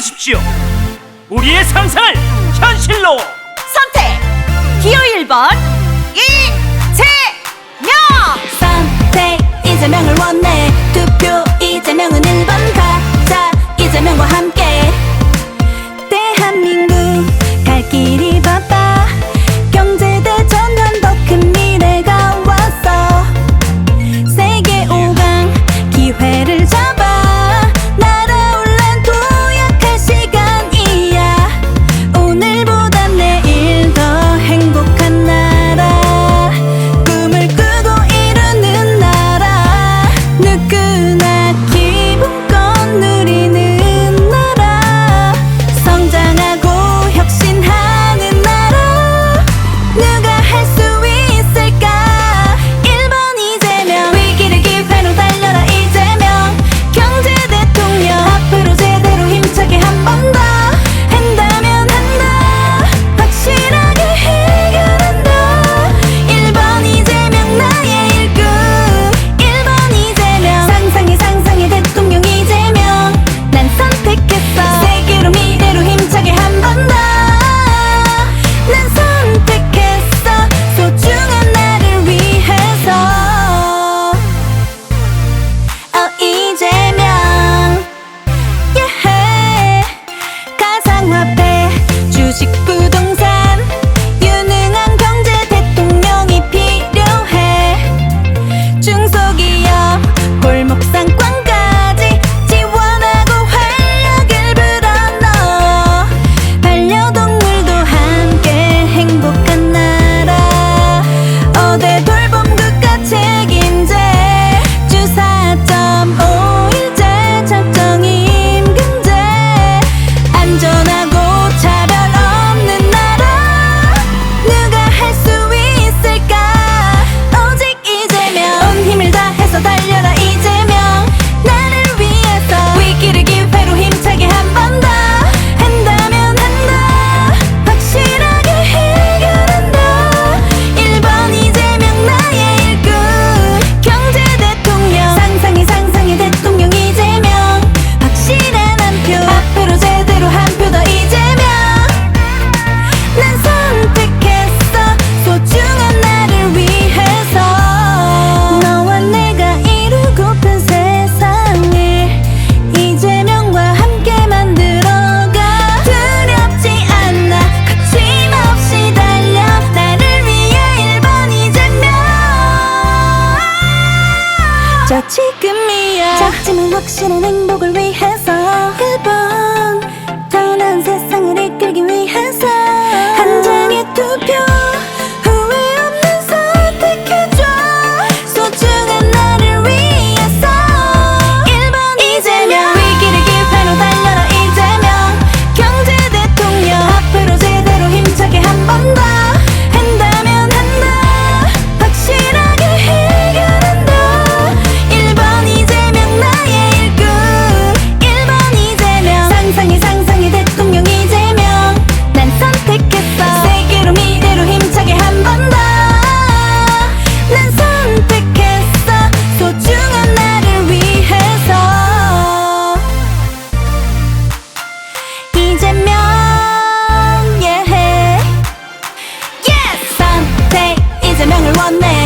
선택하십시오. 우리의 상상을 현실로. 선택. 기호 1번. 이재명. 선택. 이재명을 원해. 투표. 이재명은 1번. 가자 이재명과 너대 돌봄 끝까지 당신의 행복을 위해 원내